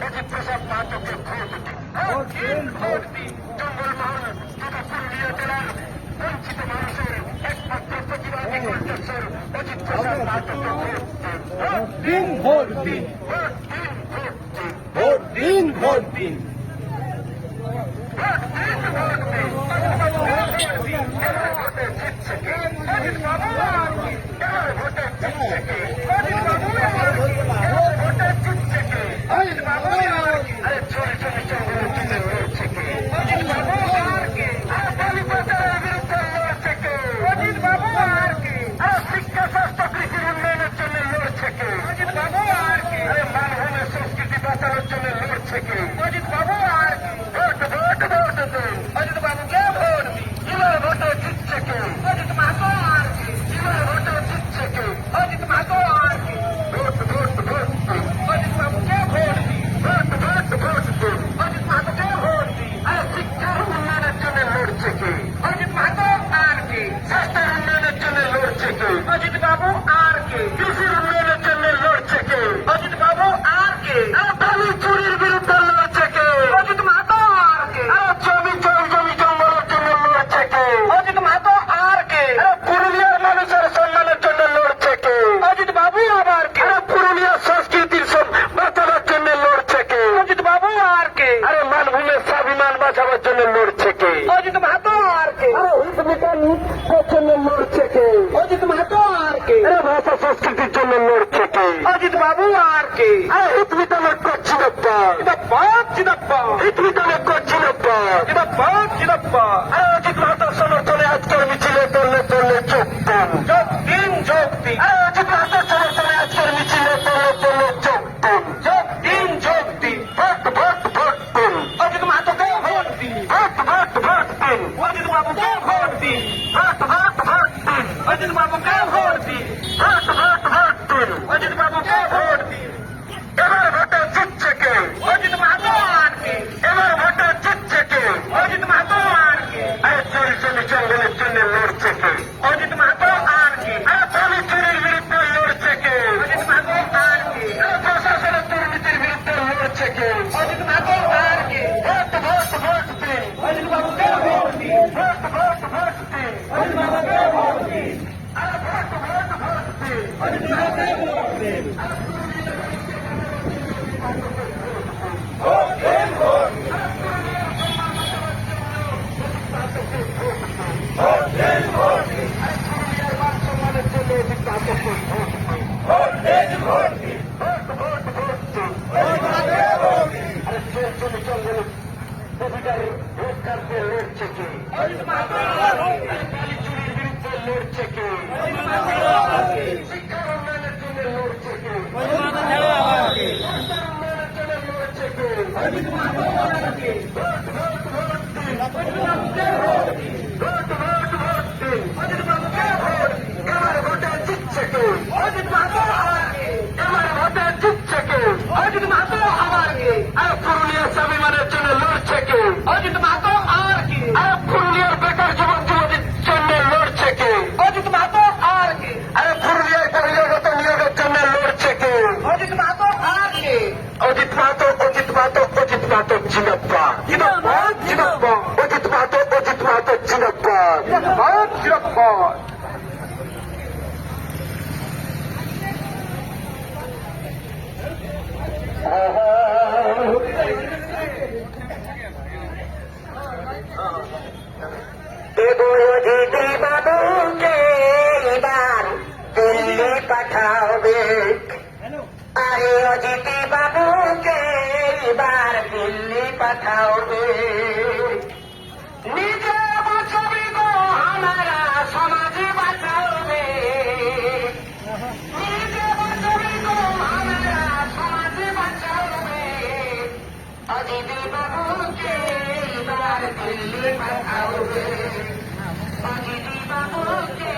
প্রসাদ মাহাতোকে ভোট দিন ভোট দিন ভোট দিন জঙ্গলমহল তথা পুরুলিয়া জেলার বঞ্চিত মানুষের একমাত্র প্রতিবাদী কণ্ঠস্বর অজিত প্রসাদ মাহাতোকে ভোট দিন ভোট দিন ভোট দিন ভোট দিন ভোট দিন ভোট দিন Thank you. ভোট দিন অজিত বাবুকে ভোট দিন ভোট ভোট ভোট দিন অজিত বাবুকে ভোট দিন ভোট ভোট ভোট দিন অজিত বাবুকে ভোট দিন এবার ভোটে জিতছে কে অজিত মাহাতো আর কে এবার ভোটে জিতছে কে অজিত মাহাতো আর কে আরে চুরি চুরি জঙ্গলের জন্য লড়ছে কে অজিত মাহাতো আর কে আরে চুরি চুরির বিরুদ্ধে লড়ছে কে অজিত মাহাতো আর কে আরে প্রশাসনের দুর্নীতির বিরুদ্ধে লড়ছে কে অজিত মাহাতো আর কে ভোট ভোট ভোট দিন অজিত বাবুকে ভোট দিন ভোট ভোট ভোট দিন অজিত বাবুকে ভোট দিন আরে ভোট ভোট ভোট দিন অজিত বাবুকে ভোট দিন স্বাভিমানের জন্য লড়ছে কে অজিত মাহাতো আর কি আরে পুরুলিয়ার বেকার যুবক যুবতীর জন্য লড়ছে কে অজিত মাহাতো আর কি আরে পুরুলিয়ার বহিরাগত নিয়োগের জন্য লড়ছে কে অজিত মাহাতো আর কি অজিত মাহাতো অজিত মাহাতো অজিত মাহাতো চিনপ্পা চিনপ্পা চিনপ্পা অজিত মাহাতো অজিত মাহাতো চিনপ্পা চিনপ্পা চিনপ্পা দিল্লি পাঠাবে নিজে বাঁচবি গো আমারা সমাজ বাঁচাবে নিজে বাঁচবি গো আমারা সমাজ বাঁচাবে অজিতি বাবুকে এবার দিল্লি পাঠাবে অজিতি বাবুকে